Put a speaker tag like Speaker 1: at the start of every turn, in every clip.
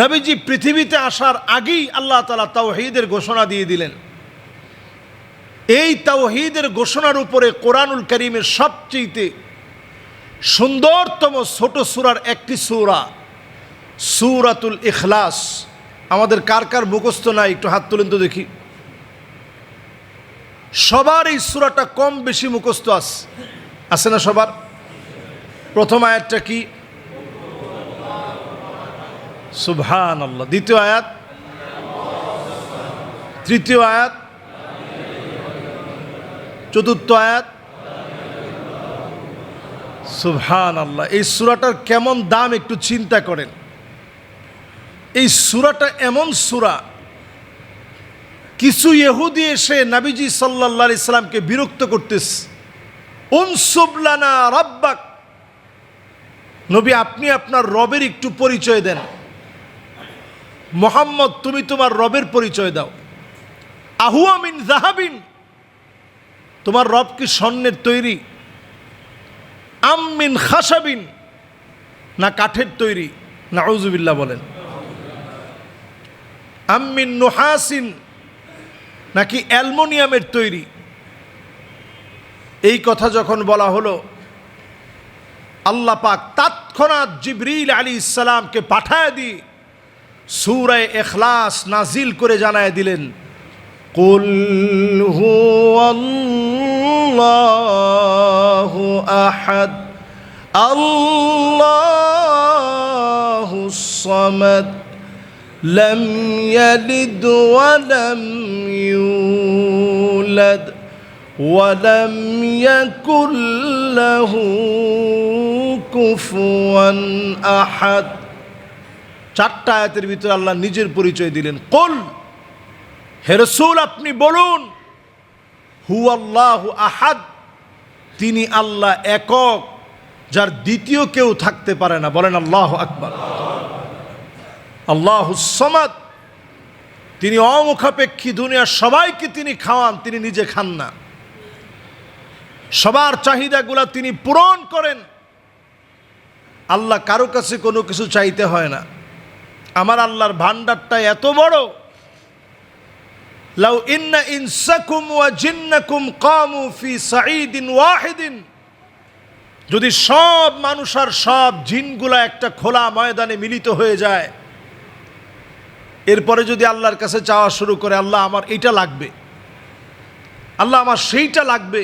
Speaker 1: নবীজি পৃথিবীতে আসার আগেই আল্লাহ তালা তাওহিদের ঘোষণা দিয়ে দিলেন। এই তাওহিদের ঘোষণার উপরে কোরআনুল করিমের সবচেয়ে সুন্দরতম ছোট সুরার একটি সুরা, সুরাতুল ইখলাস। আমাদের কার কার মুখস্থ নাই, একটু হাত তুলেন তো দেখি। সবার এই সুরাটা কম বেশি মুখস্থ আস, আছে না সবার? প্রথম আয়াতটা কি? সুবহান আল্লাহ দ্বিতীয় আয়াত। তৃতীয় আয়াত। চতুর্থ আয়াত। সুবহান আল্লাহ এই সুরাটার কেমন দাম একটু চিন্তা করেন। এই সুরাটা এমন সুরা, কিছু ইহুদি এসে নাবিজি সাল্লাহ ইসলামকে বিরক্ত করতেস উনসুবলানা রব্বাক। নবী, আপনি আপনার রবের একটু পরিচয় দেন। মোহাম্মদ, তুমি তোমার রবের পরিচয় দাও। আহুয়ামিন জাহাবিন তোমার রব কি স্বর্ণের তৈরি? আমিন খাসাবিন, না কাঠের তৈরি? না উজুবিল্লা বলেন আমিন নোহাসিন, নাকি অ্যালমোনিয়ামের তৈরি? এই কথা যখন বলা হলো, আল্লাহ পাক তৎক্ষণাৎ জিবরিল আলী ইসালামকে পাঠায় দিয়ে সুরায় এখলাস নাজিল করে জানায় দিলেন কুল হুয়াল্লাহু আহাদ আল্লাহু সামাদ لم يلد ولم يولد ولم يكن له كفوا احد চারটা আয়াতের ভিতরে আল্লাহ নিজের পরিচয় দিলেন। কল, হে রসুল, আপনি বলুন হু আল্লাহ আহাদ, তিনি আল্লাহ একক, যার দ্বিতীয় কেউ থাকতে পারে না। বলেন আল্লাহ আকবর। আল্লাহ সমাদ, তিনি অমুখাপেক্ষী দুনিয়ার সবাইকে তিনি খাওয়ান, তিনি নিজে খান না। সবার চাহিদাগুলা তিনি পূরণ করেন। আল্লাহ কারও কাছে কোনো কিছু চাইতে হয় না। আমার আল্লাহর ভান্ডারটা এত বড়। লাউ ইন্না ইনসাকুম ওয়া জিন্নাকুম কামু ফি সাঈদিন ওয়াহিদিন। যদি সব মানুষ আর সব জিনগুলা একটা খোলা ময়দানে মিলিত হয়ে যায়, এরপরে যদি আল্লাহর কাছে চাওয়া শুরু করে, আল্লাহ আমার এইটা লাগবে। আল্লাহ আমার সেইটা লাগবে।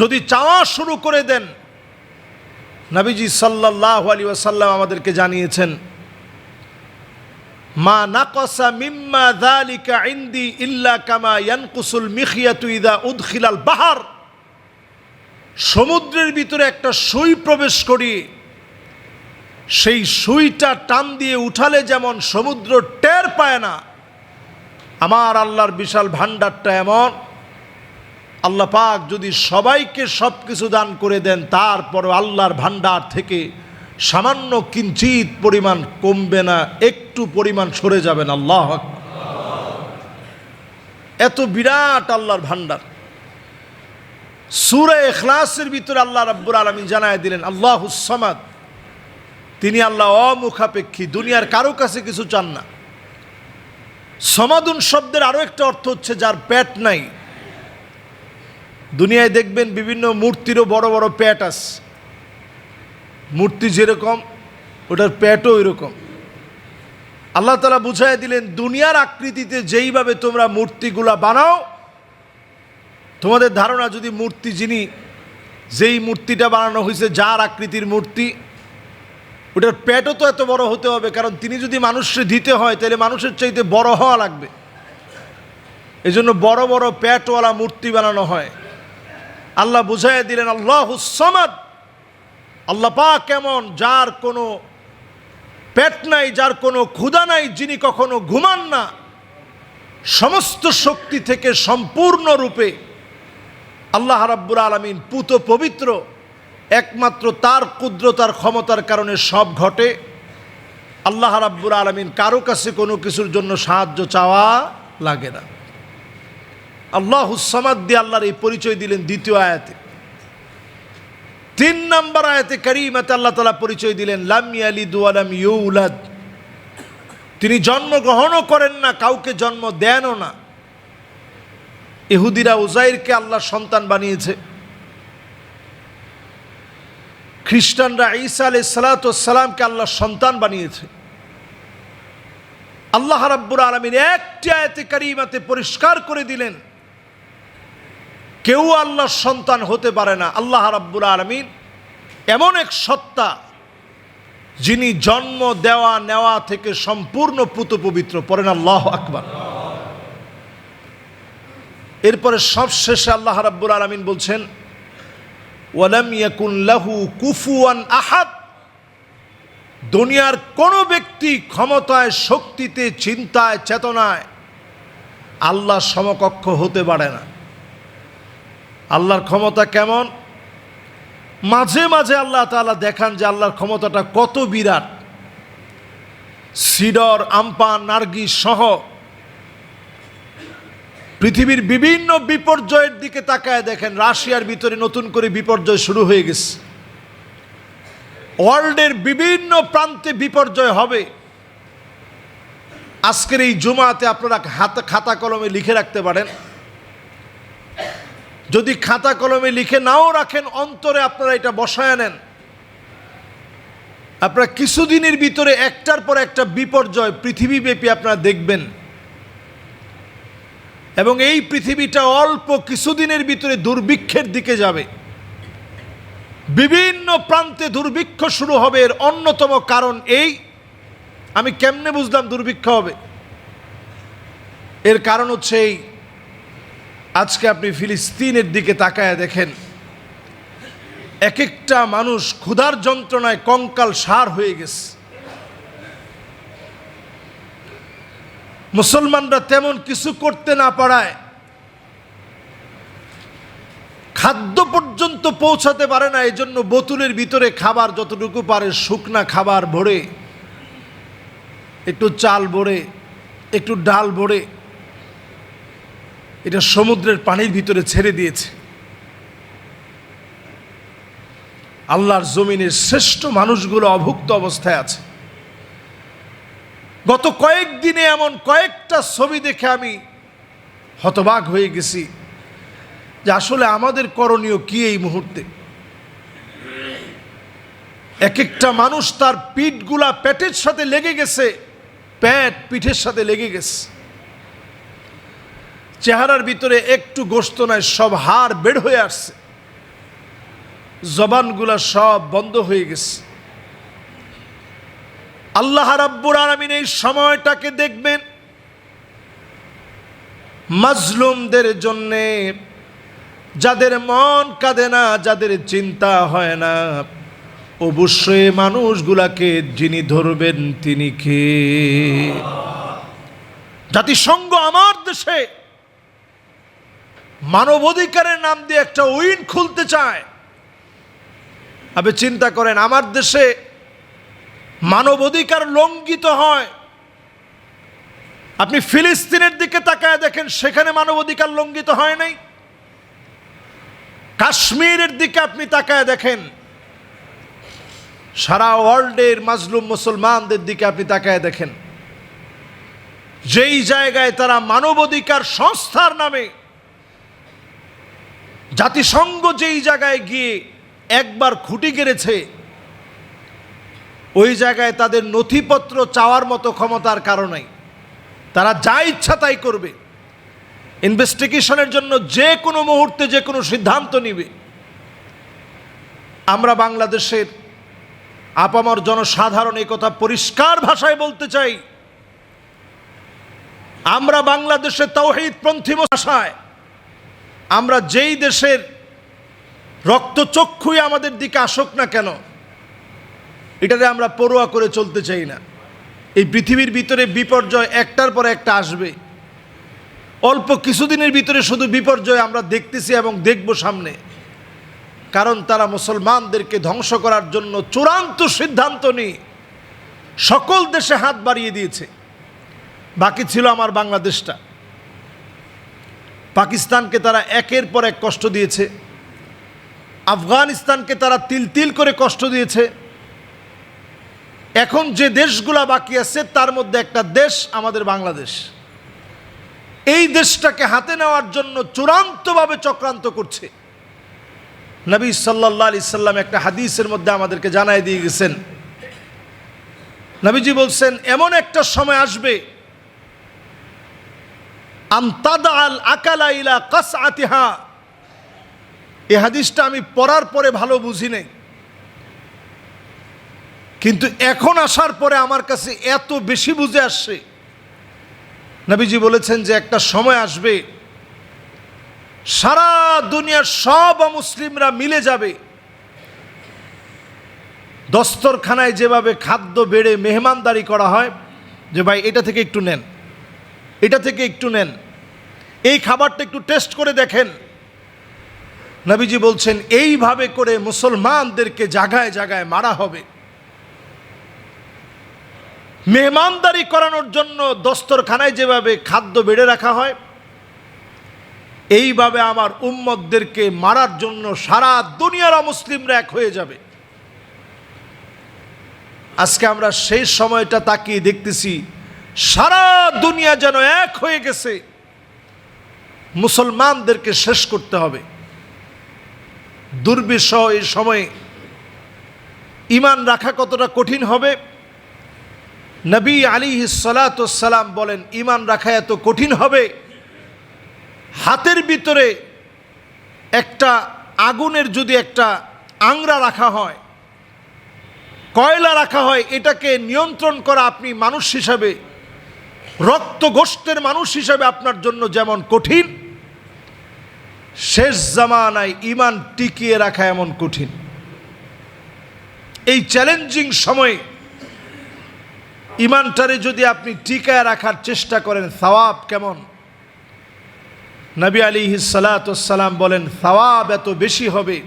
Speaker 1: যদি চাওয়া শুরু করে দেন, নবীজি সাল্লাহ আলী ওয়াসাল্লাম আমাদেরকে জানিয়েছেন মা নাকসা মিম্মা যালিকা ইন্দি ইল্লা কামা ইয়ানকুসুল মিখিয়াতু ইদা উদখিলাল বাহার। সমুদ্রের ভিতরে একটা সুই প্রবেশ করি। সেই সুইটা টান দিয়ে উঠালে যেমন সমুদ্র টের পায় না, আমার আল্লাহর বিশাল ভাণ্ডারটা এমন। আল্লাহ পাক যদি সবাইকে সব কিছু দান করে দেন, তারপরও আল্লাহর ভাণ্ডার থেকে সামান্য কিঞ্চিত পরিমাণ কমবে না, একটু পরিমাণ সরে যাবেন আল্লাহ এত বিরাট আল্লাহর ভাণ্ডার। সুরে এখলাসের ভিতরে আল্লাহ রাব্বুর আলমী জানায় দিলেন, আল্লাহ সমাদ। তিনি আল্লাহ অমুখাপেক্ষী, দুনিয়ার কারও কাছে কিছু চান না। সমাদুন শব্দের আরও একটা অর্থ হচ্ছে যার প্যাট নাই। দুনিয়ায় দেখবেন বিভিন্ন মূর্তিরও বড় বড় প্যাট আছে। মূর্তি যেরকম, ওটার পেটও ওইরকম। আল্লাহ তালা বুঝাই দিলেন, দুনিয়ার আকৃতিতে যেইভাবে তোমরা মূর্তিগুলা বানাও, তোমাদের ধারণা যদি মূর্তি যিনি, যেই মূর্তিটা বানানো হয়েছে যার আকৃতির মূর্তি, ওটার পেটও তো এত বড় হতে হবে, কারণ তিনি যদি মানুষকে দিতে হয়, তাহলে মানুষের চাইতে বড় হওয়া লাগবে। এই জন্য বড় বড় প্যাটওয়ালা মূর্তি বানানো হয়। আল্লাহ বুঝাই দিলেন, আল্লাহ সমাদ। আল্লাহ পা কেমন, যার কোনো পেট নাই, যার কোনো ক্ষুধা নাই, যিনি কখনো ঘুমান না, সমস্ত শক্তি থেকে সম্পূর্ণরূপে আল্লাহ রাব্বুর আলমিন পুত পবিত্র, একমাত্র তার কুদ্রতার ক্ষমতার কারণে সব ঘটে। আল্লাহ রাব্বুর আলমিন কারও কাছে কোনো কিছুর জন্য সাহায্য চাওয়া লাগে না। আল্লাহ হুসামাদ দিয়ে আল্লাহর এই পরিচয় দিলেন দ্বিতীয় আয়াতে। তিন নম্বর আয়াতে করিমাতে আল্লাহ তালা পরিচয় দিলেন, লাম ইয়ালিদ ওয়ালাম ইউলাদ। তিনি জন্মগ্রহণও করেন না, কাউকে জন্ম দেনও না। ইহুদিরা উজাইরকে আল্লাহ সন্তান বানিয়েছে। খ্রিস্টানরা ঈসা আলাই সালাতামকে আল্লাহ সন্তান বানিয়েছে। আল্লাহ রাব্বুর আলমিন একটি আয়তে কারিমাতে পরিষ্কার করে দিলেন কেউ আল্লাহর সন্তান হতে পারে না। আল্লাহ রাব্বুর আলমিন এমন এক সত্তা যিনি জন্ম, দেওয়া, নেওয়া থেকে সম্পূর্ণ পুত পবিত্র। পড়েন আল্লাহ আকবার। এরপরে সবশেষে আল্লাহ রাব্বুর আলমিন বলছেন, ওয়ালাম ইয়াকুন লাহু কুফুয়ান আহাদ। দুনিয়ার কোনো ব্যক্তি ক্ষমতায়, শক্তিতে, চিন্তায়, চেতনায় আল্লাহ সমকক্ষ হতে পারে না। আল্লাহর ক্ষমতা কেমন? মাঝে মাঝে আল্লাহ তাআলা দেখান যে আল্লাহর ক্ষমতাটা কত বিরাট। সিডর, আমপান, নার্গিস সহ পৃথিবীর বিভিন্ন বিপর্যয়ের দিকে তাকায় দেখেন, রাশিয়ার ভিতরে নতুন করে বিপর্যয় শুরু হয়ে গেছে। ওয়ার্ল্ডের বিভিন্ন প্রান্তে বিপর্যয় হবে। আজকের এই জুমাতে আপনারা হাত খাতা কলমে লিখে রাখতে পারেন। যদি খাতা কলমে লিখে নাও রাখেন, অন্তরে আপনারা এটা বসায় নেন। আপনারা কিছুদিনের ভিতরে একটার পর একটা বিপর্যয় পৃথিবীব্যাপী আপনারা দেখবেন। এবং এই পৃথিবীটা অল্প কিছুদিনের ভিতরে দুর্ভিক্ষের দিকে যাবে। বিভিন্ন প্রান্তে দুর্ভিক্ষ শুরু হবে, এর অন্যতম কারণ এই। আমি কেমনে বুঝলাম দুর্ভিক্ষ হবে? এর কারণ হচ্ছে এই আজকে আপনি ফিলিস্তিনের দিকে তাকায় দেখেন এক একটা মানুষ ক্ষুধার যন্ত্রণায় কঙ্কাল সার হয়ে গেছে। মুসলমানরা তেমন কিছু করতে না পারায় খাদ্য পর্যন্ত পৌঁছাতে পারে না এই জন্য বোতলের ভিতরে খাবার যতটুকু পারে, শুকনা খাবার ভরে, একটু চাল ভরে, একটু ডাল ভরে এটা সমুদ্রের পানির ভিতরে ছেড়ে দিয়েছে। আল্লাহর জমিনের শ্রেষ্ঠ মানুষগুলো অভুক্ত অবস্থায় আছে। গত কয়েকদিনে এমন কয়েকটা ছবি দেখে আমি হতবাক হয়ে গেছি যে আসলে আমাদের করণীয় কি এই মুহূর্তে? এক একটা মানুষ তার পিঠগুলা পেটের সাথে লেগে গেছে প্যাট পিঠের সাথে লেগে গেছে। চেহারার ভিতরে একটু গোস্ত নাই, সব হাড় বের হয়ে আসছে। জবানগুলা সব বন্ধ হয়ে গেছে। আল্লাহ রাব্বুর আরামিন এই সময়টাকে দেখবেন, মাজলুমদের জন্যে যাদের মন কাঁদে না, যাদের চিন্তা হয় না, অবশ্যই মানুষগুলাকে যিনি ধরবেন তিনি কে? জাতিসংঘ আমার দেশে মানবাধিকারের নাম দিয়ে একটা উইন খুলতে চায়। আপনি চিন্তা করেন, আমার দেশে মানবাধিকার লঙ্ঘিত হয়। আপনি ফিলিস্তিনের দিকে তাকায় দেখেন, সেখানে মানবাধিকার লঙ্ঘিত হয় নাই। কাশ্মীরের দিকে আপনি তাকায় দেখেন, সারা ওয়ার্ল্ডের মাজলুম মুসলমানদের দিকে আপনি তাকায় দেখেন। যেই জায়গায় তারা মানবাধিকার সংস্থার নামে জাতিসংঘ যেই জায়গায় গিয়ে একবার খুঁটি গেড়েছে, ওই জায়গায় তাদের নথিপত্র চাওয়ার মতো ক্ষমতার কারণেই তারা যা ইচ্ছা তাই করবে। ইনভেস্টিগেশনের জন্য যে কোনো মুহূর্তে যে কোনো সিদ্ধান্ত নিবে। আমরা বাংলাদেশের আপামর জনসাধারণ এই কথা পরিষ্কার ভাষায় বলতে চাই। আমরা বাংলাদেশের তৌহিদপন্থী ভাষায় আমরা যেই দেশের রক্তচক্ষুই আমাদের দিকে আসুক না কেন এটাতে আমরা পড়ুয়া করে চলতে চাই না। এই পৃথিবীর ভিতরে বিপর্যয় একটার পর একটা আসবে। অল্প কিছুদিনের ভিতরে শুধু বিপর্যয় আমরা দেখতেছি এবং দেখব সামনে। কারণ তারা মুসলমানদেরকে ধ্বংস করার জন্য চূড়ান্ত সিদ্ধান্ত নিয়ে সকল দেশে হাত বাড়িয়ে দিয়েছে। বাকি ছিল আমার বাংলাদেশটা। পাকিস্তানকে তারা একের পর এক কষ্ট দিয়েছে। আফগানিস্তানকে তারা তিল তিল করে কষ্ট দিয়েছে। এখন যে দেশগুলা বাকি আছে, তার মধ্যে একটা দেশ আমাদের বাংলাদেশ। এই দেশটাকে হাতে নেওয়ার জন্য চূড়ান্তভাবে চক্রান্ত করছে। নবী সাল্লাহ আলি সাল্লাম একটা হাদিসের মধ্যে আমাদেরকে জানাই দিয়ে গেছেন। নবীজি বলছেন, এমন একটা সময় আসবে আতিহা এই হাদিসটা আমি পড়ার পরে ভালো বুঝি নাই। কিন্তু এখন আসার পরে আমার কাছে এত বেশি বুঝে আসছে। নবীজি বলেছেন যে একটা সময় আসবে, সারা দুনিয়ার সব মুসলিমরা মিলে যাবে। দস্তরখানায় যেভাবে খাদ্য, বেড়ে, মেহমানদারি করা হয়, যে ভাই এটা থেকে একটু নেন। এটা থেকে একটু নেন। এই খাবারটা একটু টেস্ট করে দেখেন। নবীজি বলছেন, এইভাবে করে মুসলমানদেরকে জাগায় জাগায় মারা হবে। মেহমানদারি করানোর জন্য দস্তরখানায় যেভাবে খাদ্য বেড়ে রাখা হয়, এইভাবে আমার উম্মতদেরকে মারার জন্য সারা দুনিয়ার মুসলিমরা এক হয়ে যাবে। আজকে আমরা সেই সময়টা তাকিয়ে দেখতেছি সারা দুনিয়া যেন এক হয়ে গেছে। মুসলমানদেরকে শেষ করতে হবে। দুর্বিষহ এই সময়ে ইমান রাখা কতটা কঠিন হবে? নবী আলী সালাতাম বলেন, ইমান রাখা এত কঠিন হবে, হাতের ভিতরে একটা আগুনের যদি একটা আংরা রাখা হয়, কয়লা রাখা হয়, এটাকে নিয়ন্ত্রণ করা আপনি মানুষ হিসাবে রক্ত গোষ্ঠের মানুষ হিসাবে আপনার জন্য যেমন কঠিন, শেষ জামানায় ইমান টিকিয়ে রাখা এমন কঠিন। এই চ্যালেঞ্জিং সময়ে ইমানটারে যদি আপনি টিকায় রাখার চেষ্টা করেন, সওয়াব কেমন? নবী আলী সালাতাম বলেন, সওয়াব এত বেশি হবে।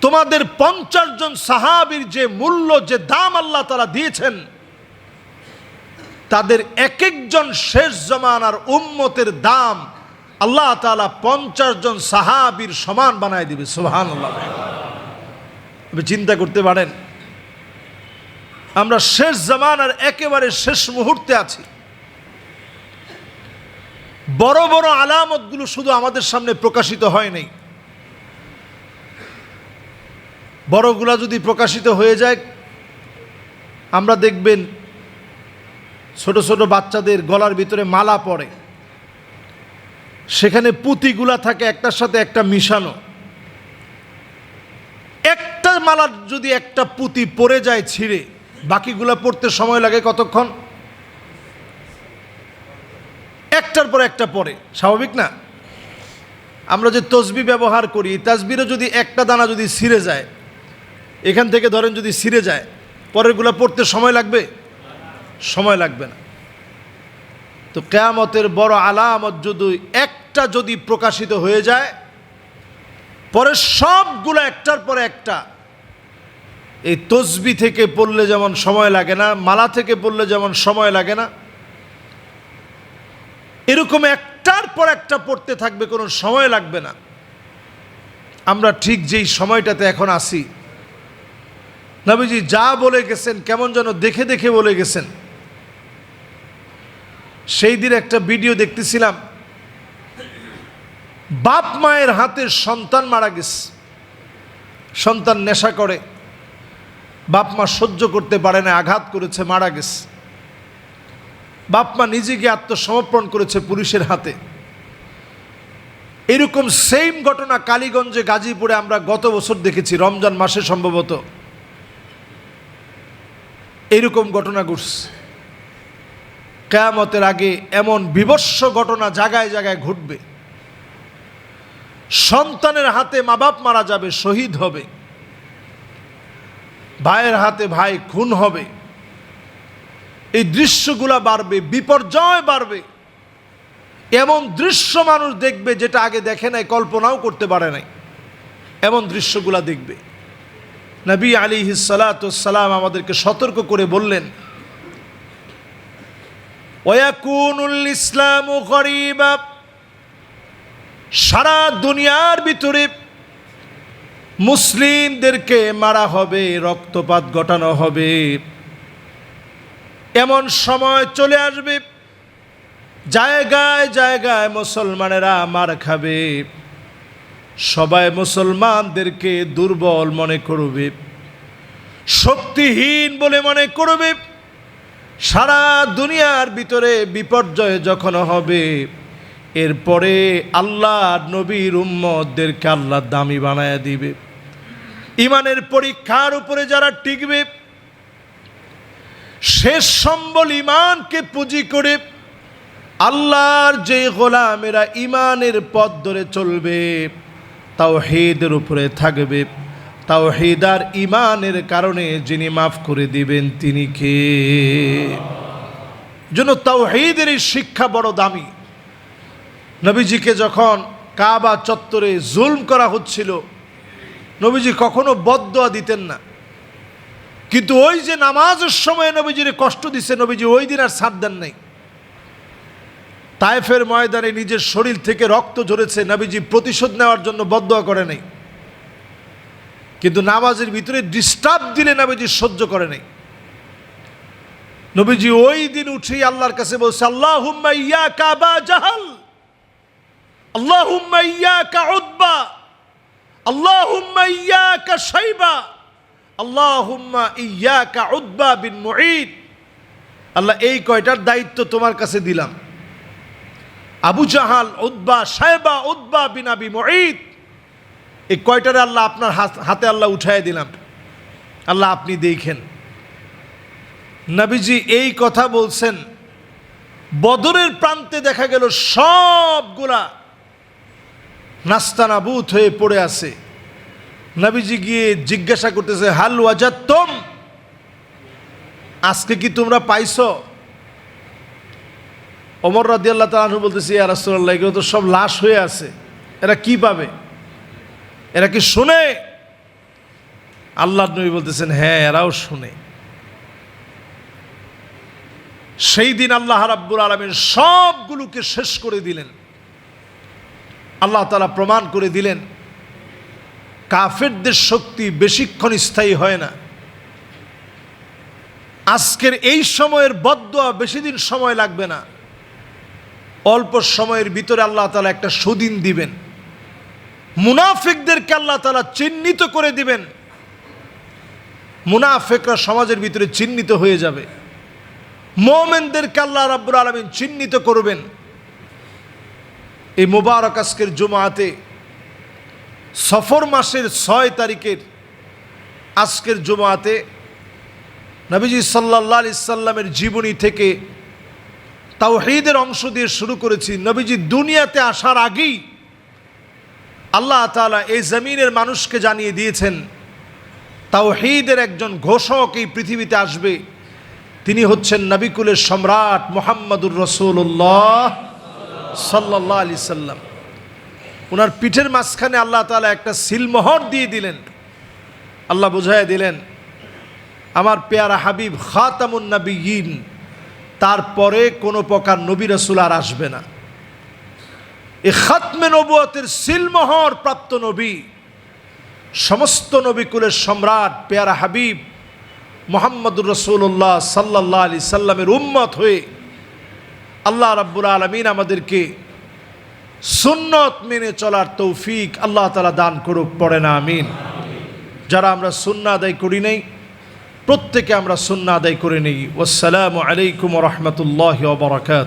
Speaker 1: তোমাদের পঞ্চাশ জন সাহাবির যে মূল্য, যে দাম আল্লাহ তারা দিয়েছেন তাদের এক একজন শেষ জমানার উম্মতের দাম আল্লাহ তালা পঞ্চাশ জন সাহাবির সমান বানায় দিবে সোহান চিন্তা করতে পারেন, আমরা শেষ জামানার একেবারে শেষ মুহূর্তে আছি। বড় বড় আলামতগুলো শুধু আমাদের সামনে প্রকাশিত হয় নাই। বড়গুলা যদি প্রকাশিত হয়ে যায়, আমরা দেখবেন ছোট ছোট বাচ্চাদের গলার ভিতরে মালা পড়ে সেখানে পুঁতিগুলা থাকে, একটার সাথে একটা মিশানো। একটা মালার যদি একটা পুঁতি পড়ে যায় ছিঁড়ে, বাকিগুলা পড়তে সময় লাগে কতক্ষণ? একটার পর একটা পরে স্বাভাবিক না? আমরা যে তসবি ব্যবহার করি তাসবিরও যদি একটা দানা যদি ছিঁড়ে যায়, এখান থেকে ধরেন যদি ছিঁড়ে যায়, পরেরগুলো পড়তে সময় লাগবে? সময় লাগবে না। তো কেয়ামতের বড় আলামত যদি একটা যদি প্রকাশিত হয়ে যায়, পরে সবগুলো একটার পরে একটা। এই তসবি থেকে পড়লে যেমন সময় লাগে না, মালা থেকে পড়লে যেমন সময় লাগে না, এরকম একটার পর একটা পড়তে থাকবে, কোনো সময় লাগবে না। আমরা ঠিক যেই সময়টাতে এখন আসি নবীজি যা বলে গেছেন, কেমন যেন দেখে দেখে বলে গেছেন। সেই দিন একটা ভিডিও দেখতেছিলাম। বাপ মায়ের হাতে সন্তান মারা গেছে। সন্তান নেশা করে। বাপ মা সহ্য করতে পারে না, আঘাত করেছে, মারা গেছে। বাপ মা নিজেকে আত্মসমর্পণ করেছে পুলিশের হাতে। এরকম সেম ঘটনা কালীগঞ্জে গাজীপুরে আমরা গত বছর দেখেছি, রমজান মাসে সম্ভবত। এইরকম ঘটনা ঘটছে। কেয়ামতের আগে এমন বিবস্ব ঘটনা জায়গায় জায়গায় ঘটবে। সন্তানের হাতে মা বাপ মারা যাবে, শহীদ হবে। ভাইয়ের হাতে ভাই, খুন হবে। এই দৃশ্যগুলা বাড়বে, বিপর্যয় বাড়বে। এমন দৃশ্য মানুষ দেখবে যেটা আগে দেখে নাই, কল্পনাও করতে পারে নাই। এমন দৃশ্যগুলা দেখবে। নবী আলী সালাম আমাদেরকে সতর্ক করে বললেন ওয়াকুনুল ইসলাম গরিবা। সারা দুনিয়ার ভিতরে মুসলিমদেরকে মারা হবে, রক্তপাত ঘটানো হবে। এমন সময় চলে আসবে, জায়গায় জায়গায় মুসলমানেরা মার খাবে। সবাই মুসলমানদেরকে দুর্বল মনে করবে, শক্তিহীন বলে মনে করবে। সারা দুনিয়ার ভিতরে বিপর্যয় যখন হবে, এরপরে আল্লাহ নবীর উম্মতদেরকে আল্লাহ দামি বানায় দিবে। ইমানের পরীক্ষার উপরে যারা টিকবে, শেষ সম্বল ইমানকে পুঁজি করে আল্লাহর যে গোলামেরা ইমানের পথ ধরে চলবে তাও হেদের উপরে থাকবে। তাও হেদার ইমানের কারণে যিনি মাফ করে দিবেন, তিনি কে? জন্য তাও হেদের এই শিক্ষা বড় দামি। নবীজিকে যখন কাবা চত্বরে জুলম করা হচ্ছিল, নবীজি কখনো বদদোয়া দিতেন না। কিন্তু ওই যে নামাজের সময় নবীজির কষ্ট দিছে, নবীজি ওই দিন আর সাথ দেন নাই। তায়েফের ময়দানে নিজের শরীর থেকে রক্ত ঝরেছে, নবীজি প্রতিশোধ নেওয়ার জন্য বদদোয়া করে নাই। কিন্তু নামাজের ভিতরে ডিস্টার্ব দিলে নবীজি সহ্য করে নাই। নবীজি ওই দিন উঠেই আল্লাহর কাছে বলছে আল্লাহ কাবা জাহাল আল্লাহ কা আল্লাহ কা সাইবা ইয়া কা বিন আল্লাহ, এই কয়টার দায়িত্ব তোমার কাছে দিলাম। আবু জাহাল উদ্বা সাহেবা উদ্বা বিন আবি মুঈদ এই কয়টারে আল্লাহ আপনার হাত- আল্লাহ উঠাই দিলাম? আল্লাহ আপনি দেখেন। নবীজি এই কথা বলছেন, বদরের প্রান্তে দেখা গেল সবগুলা নাস্তানাবুত হয়ে পড়ে আছে। নবীজি গিয়ে জিজ্ঞাসা করতেছে, হাল ওয়াজাত্তম আজকে কি তোমরা পাইছো? অমর রাদি আল্লাহ তালু বলতেছি, ইয়া রাসূলুল্লাহ, এগুলো তো সব লাশ হয়ে আছে। এরা কি পাবে? এরা কি শুনে? আল্লাহ নবী বলতেছেন হ্যাঁ এরাও শুনে। সেই দিন আল্লাহ রাব্বুল আলমিন সবগুলোকে শেষ করে দিলেন। আল্লাহ তালা প্রমাণ করে দিলেন, কাফেরদের শক্তি বেশিক্ষণ স্থায়ী হয় না। আজকের এই সময়ের বদয়া বেশি দিন সময় লাগবে না। অল্প সময়ের ভিতরে আল্লাহ তালা একটা সুদিন দিবেন। মুনাফিকদেরকে আল্লাহ তালা চিহ্নিত করে দিবেন। মুনাফেকরা সমাজের ভিতরে চিহ্নিত হয়ে যাবে। মোমেনদেরকে আল্লাহ রাব্বুর আলমিন চিহ্নিত করবেন। এই মোবারক আজকের জুমাতে সফর মাসের ছয় তারিখের আজকের জুমাতে নবীজি সাল্লাহ আলি সাল্লামের জীবনী থেকে তাওহীদের অংশ দিয়ে শুরু করেছি। নবীজি দুনিয়াতে আসার আগেই আল্লাহ তাআলা এই জমিনের মানুষকে জানিয়ে দিয়েছেন তাও তাওহীদের একজন ঘোষক এই পৃথিবীতে আসবে। তিনি হচ্ছেন নবিকুলের সম্রাট মোহাম্মদুর রসুল্লাহ সাল্লাহ আলি সাল্লাম। ওনার পিঠের মাঝখানে আল্লাহ তালা একটা সিলমোহর দিয়ে দিলেন। আল্লাহ বুঝাই দিলেন, আমার পেয়ারা হাবিব খাতামুন নবীন তারপরে কোনো প্রকার নবী রসুল আর আসবে না। এ খাতমে নবুয়তের সিলমোহর প্রাপ্ত নবী, সমস্ত নবিকুলের সম্রাট, পেয়ারা হাবিব মোহাম্মদুর রসুল্লাহ সাল্লাহ আলি সাল্লামের উম্মত হয়ে আল্লাহ রাব্বুল আলমিন আমাদেরকে সুন্নত মেনে চলার তৌফিক আল্লাহ তালা দান করুক, পড়ে না, আমিন। যারা আমরা সুন্না আদায় করি নেই, প্রত্যেকে আমরা সুন্না আদায় করে নেই। ওসালামু আলাইকুম রহমতুল্লাহ বরকাত